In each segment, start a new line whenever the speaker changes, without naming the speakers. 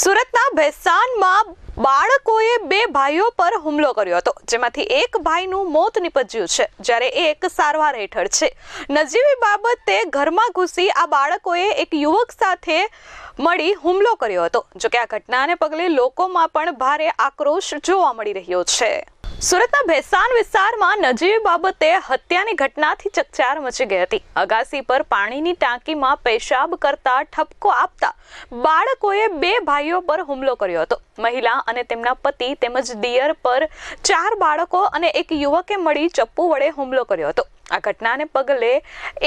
સુરતના ભેસાનમાં બાળકોએ બે ભાઈઓ પર હુમલો કર્યો હતો, જેમાંથી એક ભાઈનું મોત નિપજ્યું છે, જ્યારે એક સારવાર હેઠળ છે. નજીવી બાબતે ઘરમાં ઘૂસી આ બાળકોએ એક યુવક સાથે મળી હુમલો કર્યો હતો, જોકે આ ઘટનાને પગલે લોકોમાં પણ ભારે આક્રોશ જોવા મળી રહ્યો છે. સુરતના ભેસાન વિસ્તારમાં નજીવી બાબતે હત્યાની ઘટનાથી ચકચાર મચી ગઈ હતી. અગાસી પર પાણીની ટાંકીમાં પેશાબ કરતા ઠપકો આપતા બાળકોએ બે ભાઈઓ પર હુમલો કર્યો હતો. મહિલા અને તેમના પતિ તેમજ દિયર પર ચાર બાળકો અને એક યુવકે મળી ચપ્પુ વડે હુમલો કર્યો હતો. આ ઘટનાને પગલે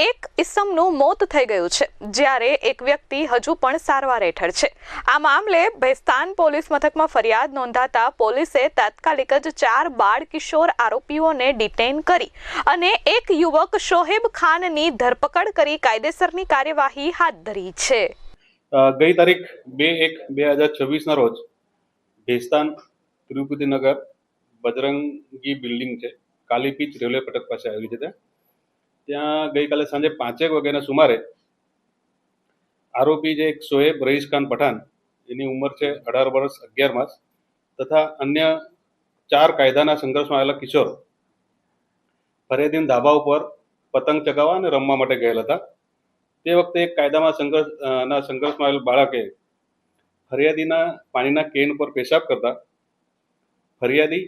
એક ઇસમનું મોત થઈ ગયું છે, જ્યારે એક વ્યક્તિ હજુ પણ સારવાર હેઠળ છે. આ મામલે ભેસ્તાન પોલીસ મથકમાં ફરિયાદ નોંધાતા પોલીસે તાત્કાલિક જ ચાર બાળ કિશોર આરોપીઓને ડિટેન કરી અને એક યુવક શોહેબ ખાનની ધરપકડ કરી કાયદેસરની કાર્યવાહી હાથ ધરી છે.
ગઈ તારીખ બે એક બે હજાર છવ્વીસના રોજ ભેસ્તાન તિરુપતિનગર બજરંગી બિલ્ડિંગ છે, કાલીપીચ રેલવે પટક પાસે આવેલી છે ત્યાં. ત્યાં ગઈકાલે સાંજે પાંચેક વાગ્યાના સુમારે આરોપી જે એક શોએબ રઈસ ખાન એની ઉંમર છે અઢાર વર્ષ અગિયાર માસ, તથા અન્ય ચાર કાયદાના સંઘર્ષમાં આવેલા કિશોર ફરેદીન ધાબા ઉપર પતંગ ચગાવવા અને રમવા માટે ગયેલા હતા. તે વખતે એક કાયદામાં સંઘર્ષ ના સંઘર્ષમાં આવેલ બાળકે ફરિયાદીના પાણીના કેન પર પેશાબ કરતા ફરિયાદી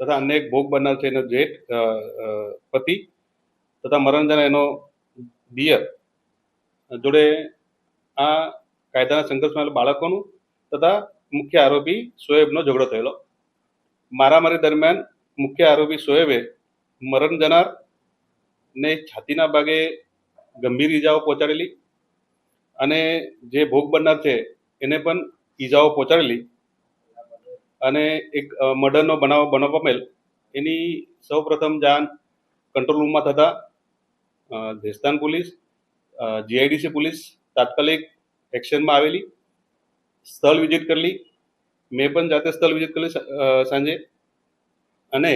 તથા અન્ય એક ભોગ બનનાર છે એનો જેઠ પતિ તથા મરણજન એનો દિયર જોડે આ કાયદાના સંઘર્ષમાં બાળકોનું તથા મુખ્ય આરોપી શોએબનો ઝઘડો થયેલો. મારામારી દરમિયાન મુખ્ય આરોપી શોએબે મરણ જનાર ને છાતીના ભાગે ગંભીર ઈજાઓ પહોંચાડેલી અને જે ભોગ બનનાર છે એને પણ ઈજાઓ પહોંચાડેલી અને એક મર્ડરનો બનાવ બનાવ પામેલ એની સૌપ્રથમ જાણ કંટ્રોલ રૂમમાં થતા અ, ભેસ્તાન પોલીસ જીઆઈડીસી પોલીસ તાત્કાલિક એક્શનમાં આવેલી સ્થળ વિઝિટ કરેલી મેં પણ જાતે સ્થળ વિઝિટ કરેલી સાંજે. અને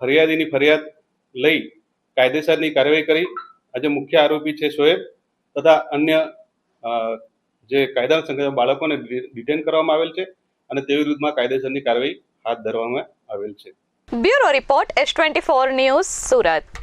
ફરિયાદીની ફરિયાદ લઈ કાયદેસરની કાર્યવાહી કરી. આજે મુખ્ય આરોપી છે શોએબ તથા અન્ય જે કાયદાના સંગઠન બાળકોને ડિટેન કરવામાં આવેલ છે અને તે વિરુદ્ધમાં કાયદેસરની કાર્યવાહી હાથ ધરવામાં આવેલ છે.
Bureau report S twenty four news Surat.